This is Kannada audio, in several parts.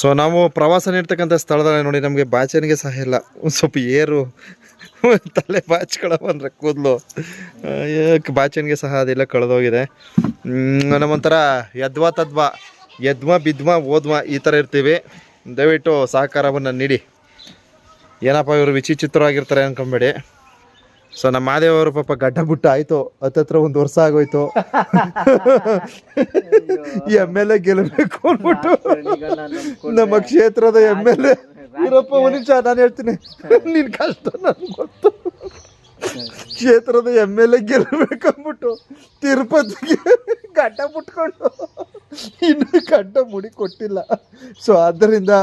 ಸೊ ನಾವು ಪ್ರವಾಸ ನೀಡ್ತಕ್ಕಂಥ ಸ್ಥಳದಲ್ಲಿ ನೋಡಿ, ನಮಗೆ ಬಾಚನಿಗೆ ಸಹ ಇಲ್ಲ. ಒಂದು ಸ್ವಲ್ಪ ಏರು ತಲೆ ಬಾಚ್ಕೊಳ ಬಂದರೆ ಕೂದಲು. ಬಾಚನಿಗೆ ಸಹ ಅದೆಲ್ಲ ಕಳೆದೋಗಿದೆ. ನಮ್ಮೊಂಥರ ಯದ್ವಾ ತದ್ವಾ ಯದ್ಮ ಬಿದ್ವಾ ಓದ್ಮ ಈ ಥರ ಇರ್ತೀವಿ. ದಯವಿಟ್ಟು ಸಹಕಾರವನ್ನು ನೀಡಿ. ಏನಪ್ಪ ಇವರು ವಿಚಿತ್ರವಾಗಿರ್ತಾರೆ ಅನ್ಕೊಂಬೇಡಿ. ಸೊ ನಮ್ಮ ಮಾದೇವರು ಪಾಪ ಗಡ್ಡ ಬುಟ್ಟ ಆಯ್ತು ಹತ್ತತ್ರ ಒಂದು ವರ್ಷ ಆಗೋಯ್ತು. ಎಂ ಎಲ್ ಎ ಗೆಲ್ಲಬೇಕು ಅಂದ್ಬಿಟ್ಟು. ನಮ್ಮ ಕ್ಷೇತ್ರದ ಎಂ ಎಲ್ ಎ ಇರಪ್ಪ ಒಂದು ನಿಮಿಷ ನಾನು ಹೇಳ್ತೀನಿ. ನಿನ್ ಕಷ್ಟ ನನ್ಗೆ ಗೊತ್ತು. ಕ್ಷೇತ್ರದ ಎಂ ಎಲ್ ಎ ಗೆಲ್ಲಬೇಕಂದ್ಬಿಟ್ಟು ತಿರುಪತಿಗೆ ಗಡ್ಡ ಮುಟ್ಕೊಂಡು. ಇನ್ನು ಗಡ್ಡ ಮುಡಿ ಕೊಟ್ಟಿಲ್ಲ. ಸೊ ಆದ್ದರಿಂದ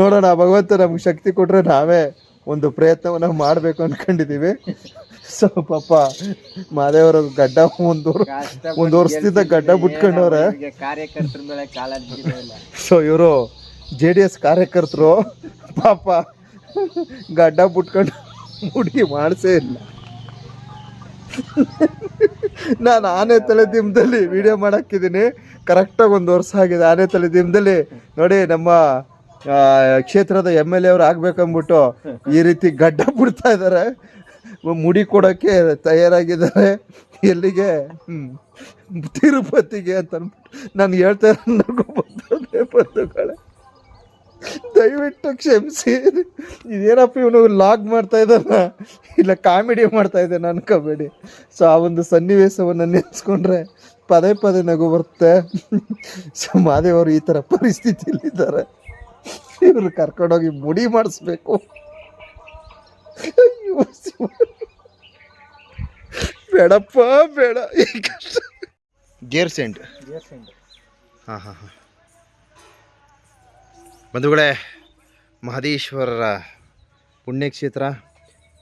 ನೋಡೋಣ ಭಗವಂತ ನಮ್ಗೆ ಶಕ್ತಿ ಕೊಟ್ಟರೆ ನಾವೇ ಒಂದು ಪ್ರಯತ್ನವನ್ನ ಮಾಡಬೇಕು ಅನ್ಕೊಂಡಿದೀವಿ. ಸೊ ಪಾಪ ಮಾದೇವರ ಗಡ್ಡ ಒಂದು ಒಂದು ವರ್ಷದಿಂದ ಗಡ್ಡ ಬಿಟ್ಕೊಂಡವ್ರೆ ಕಾರ್ಯಕರ್ತರ ಮೇಲೆ ಕಾಲ ಸೊ ಇವರು ಜೆ ಡಿ ಎಸ್ ಕಾರ್ಯಕರ್ತರು ಪಾಪ ಗಡ್ಡ ಬಿಟ್ಕೊಂಡು ಹುಡುಗಿ ಮಾಡಿಸೇ ಇಲ್ಲ. ನಾನು ಆನೆ ತಲೆ ದಿಮ್ದಲ್ಲಿ ವಿಡಿಯೋ ಮಾಡಾಕಿದ್ದೀನಿ ಕರೆಕ್ಟಾಗಿ ಒಂದು ವರ್ಷ ಆಗಿದೆ ಆನೆ ತಲೆ ದಿಮ್ದಲ್ಲಿ. ನೋಡಿ ನಮ್ಮ ಕ್ಷೇತ್ರದ ಎಂ ಎಲ್ ಎ ಅವ್ರು ಆಗ್ಬೇಕಂದ್ಬಿಟ್ಟು ಈ ರೀತಿ ಗಡ್ಡ ಬಿಡ್ತಾ ಇದ್ದಾರೆ ಮುಡಿ ಕೊಡೋಕ್ಕೆ ತಯಾರಾಗಿದ್ದಾರೆ. ಎಲ್ಲಿಗೆ. ತಿರುಪತಿಗೆ ಅಂತ ಅಂದ್ಬಿಟ್ಟು ನಾನು ಹೇಳ್ತಾ ಇರೋ ನಗು ಬರ್ತದೆ ಬಂಧುಗಳೇ ದಯವಿಟ್ಟು ಕ್ಷಮಿಸಿ. ಇದೇನಪ್ಪ ಇವನು ಲಾಗ್ ಮಾಡ್ತಾ ಇದ್ದಾನ? ಇಲ್ಲ ಕಾಮಿಡಿ ಮಾಡ್ತಾ ನಾನು ಅನ್ಕೋಬೇಡಿ. ಸೊ ಆ ಒಂದು ಸನ್ನಿವೇಶವನ್ನು ನೆನೆಸ್ಕೊಂಡ್ರೆ ಪದೇ ಪದೇ ನಗು ಬರುತ್ತೆ. ಸೊ ಮಾದೇವರು ಈ ಥರ ಪರಿಸ್ಥಿತಿಯಲ್ಲಿದ್ದಾರೆ. ಇವರು ಕರ್ಕೊಂಡೋಗಿ ಮುಡಿ ಮಾಡಿಸ್ಬೇಕು. ಬೇಡಪ್ಪ ಬೇಡ. ಗೇರ್ ಸೆಂಟ್ ಹಾಂ ಹಾಂ ಹಾಂ. ಬಂಧುಗಳೇ ಮಹದೇಶ್ವರರ ಪುಣ್ಯಕ್ಷೇತ್ರ.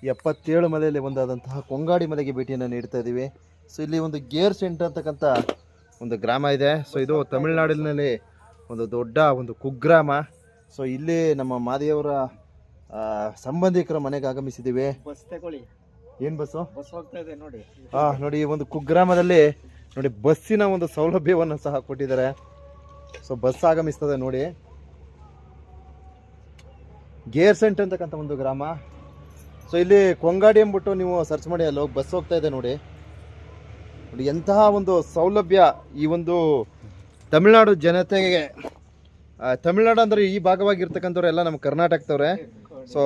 ಎಪ್ಪತ್ತೇಳು ಮಲೆಯಲ್ಲಿ ಒಂದಾದಂತಹ ಕೊಂಗಾಡಿ ಮಲೆಗೆ ಭೇಟಿಯನ್ನು ನೀಡ್ತಾ ಇದ್ದೀವಿ ಸೊ ಇಲ್ಲಿ ಒಂದು ಗೇರ್ ಸೆಂಟ್ ಅಂತಕ್ಕಂಥ ಒಂದು ಗ್ರಾಮ ಇದೆ. ಸೊ ಇದು ತಮಿಳುನಾಡಿನಲ್ಲಿ ಒಂದು ದೊಡ್ಡ ಒಂದು ಕುಗ್ರಾಮ. ಸೊ ಇಲ್ಲಿ ನಮ್ಮ ಮಾದೇವರ ಸಂಬಂಧಿಕರ ಮನೆಗೆ ಆಗಮಿಸಿದ್ದೀವಿ. ಬಸ್ ತಗೊಳ್ಳಿ. ಏನು ಬಸ್ಸು? ಬಸ್ ಹೋಗ್ತಾ ಇದೆ ನೋಡಿ. ಹಾಂ ನೋಡಿ ಈ ಒಂದು ಕುಗ್ರಾಮದಲ್ಲಿ ನೋಡಿ ಬಸ್ಸಿನ ಒಂದು ಸೌಲಭ್ಯವನ್ನು ಸಹ ಕೊಟ್ಟಿದ್ದಾರೆ. ಸೊ ಬಸ್ ಆಗಮಿಸ್ತದೆ ನೋಡಿ. ಗೇರ್ ಸೆಂಟ್ ಅಂತಕ್ಕಂಥ ಒಂದು ಗ್ರಾಮ. ಸೊ ಇಲ್ಲಿ ಕೊಂಗಾಡಿ ಅಂದ್ಬಿಟ್ಟು ನೀವು ಸರ್ಚ್ ಮಾಡಿ ಅಲ್ಲಿ ಹೋಗಿ ಬಸ್ ಹೋಗ್ತಾ ಇದೆ ನೋಡಿ. ನೋಡಿ ಎಂತಹ ಒಂದು ಸೌಲಭ್ಯ ಈ ಒಂದು ತಮಿಳುನಾಡು ಜನತೆಗೆ ತಮಿಳ್ನಾಡು ಅಂದರೆ ಅಂದ್ರೆ ಈ ಭಾಗವಾಗಿರ್ತಕ್ಕಂಥವ್ರು ಎಲ್ಲ ನಮ್ಮ ಕರ್ನಾಟಕದವ್ರೆ. ಸೊ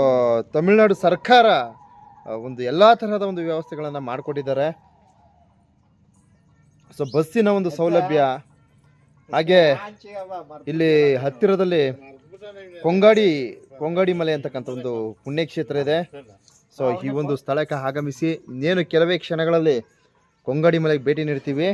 ತಮಿಳುನಾಡು ಸರ್ಕಾರ ಒಂದು ಎಲ್ಲ ತರಹದ ಒಂದು ವ್ಯವಸ್ಥೆಗಳನ್ನು ಮಾಡಿಕೊಟ್ಟಿದ್ದಾರೆ. ಸೊ ಬಸ್ಸಿನ ಒಂದು ಸೌಲಭ್ಯ ಹಾಗೆ ಇಲ್ಲಿ ಹತ್ತಿರದಲ್ಲಿ ಕೊಂಗಾಡಿ ಕೊಂಗಾಡಿ ಮಲೆ ಅಂತಕ್ಕಂಥ ಒಂದು ಪುಣ್ಯಕ್ಷೇತ್ರ ಇದೆ. ಸೊ ಈ ಒಂದು ಸ್ಥಳಕ್ಕೆ ಆಗಮಿಸಿ ಇನ್ನೇನು ಕೆಲವೇ ಕ್ಷಣಗಳಲ್ಲಿ ಕೊಂಗಾಡಿ ಮಲೆಗೆ ಭೇಟಿ ನೀಡ್ತೀವಿ.